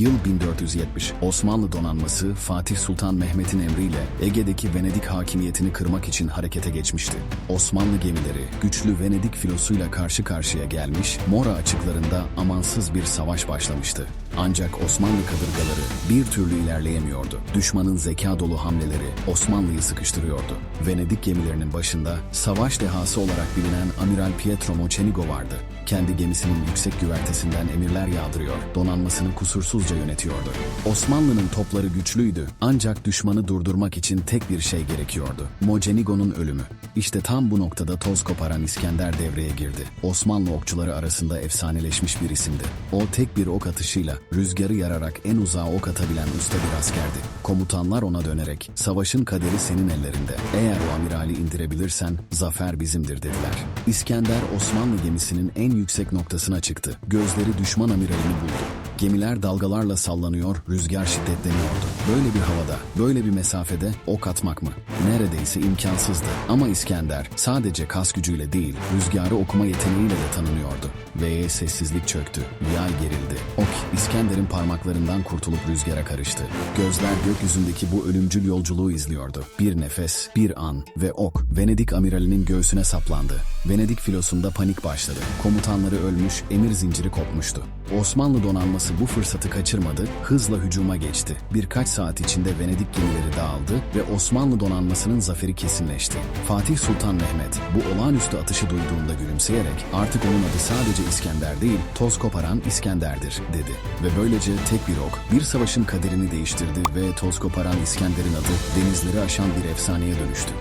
Yıl 1470. Osmanlı donanması Fatih Sultan Mehmet'in emriyle Ege'deki Venedik hakimiyetini kırmak için harekete geçmişti. Osmanlı gemileri güçlü Venedik filosuyla karşı karşıya gelmiş, Mora açıklarında amansız bir savaş başlamıştı. Ancak Osmanlı kadırgaları bir türlü ilerleyemiyordu. Düşmanın zeka dolu hamleleri Osmanlı'yı sıkıştırıyordu. Venedik gemilerinin başında savaş dehası olarak bilinen Amiral Pietro Mocenigo vardı. Kendi gemisinin yüksek güvertesinden emirler yağdırıyor, donanmasını kusursuzca yönetiyordu. Osmanlı'nın topları güçlüydü ancak düşmanı durdurmak için tek bir şey gerekiyordu. Mocenigo'nun ölümü. İşte tam bu noktada toz koparan İskender devreye girdi. Osmanlı okçuları arasında efsaneleşmiş bir isimdi. O tek bir ok atışıyla rüzgarı yararak en uzağa ok atabilen usta bir askerdi. Komutanlar ona dönerek savaşın kaderi senin ellerinde. Eğer o amirali indirebilirsen zafer bizimdir dediler. İskender Osmanlı gemisinin en yüksek noktasına çıktı. Gözleri düşman amiralini buldu. Gemiler dalgalarla sallanıyor, rüzgar şiddetleniyordu. Böyle bir havada, böyle bir mesafede ok atmak mı? Neredeyse imkansızdı. Ama İskender sadece kas gücüyle değil, rüzgarı okuma yeteneğiyle de tanınıyordu. Ve sessizlik çöktü, yay gerildi. Ok, İskender'in parmaklarından kurtulup rüzgara karıştı. Gözler gökyüzündeki bu ölümcül yolculuğu izliyordu. Bir nefes, bir an ve ok, Venedik amiralinin göğsüne saplandı. Venedik filosunda panik başladı. Komutanları ölmüş, emir zinciri kopmuştu. Osmanlı donanması bu fırsatı kaçırmadı, hızla hücuma geçti. Birkaç saat içinde Venedik gemileri dağıldı ve Osmanlı donanmasının zaferi kesinleşti. Fatih Sultan Mehmet bu olağanüstü atışı duyduğunda gülümseyerek artık onun adı sadece İskender değil, toz koparan İskender'dir dedi. Ve böylece tek bir ok bir savaşın kaderini değiştirdi ve toz koparan İskender'in adı denizleri aşan bir efsaneye dönüştü.